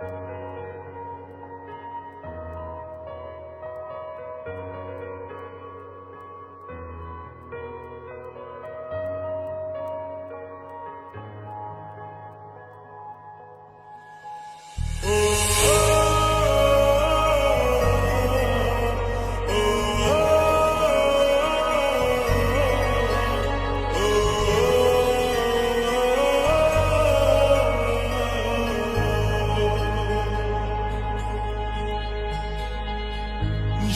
Bye.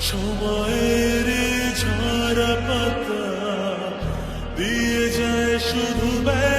সময়ের ঝরা পাতা দিয়ে যায় শুধু ব্যয়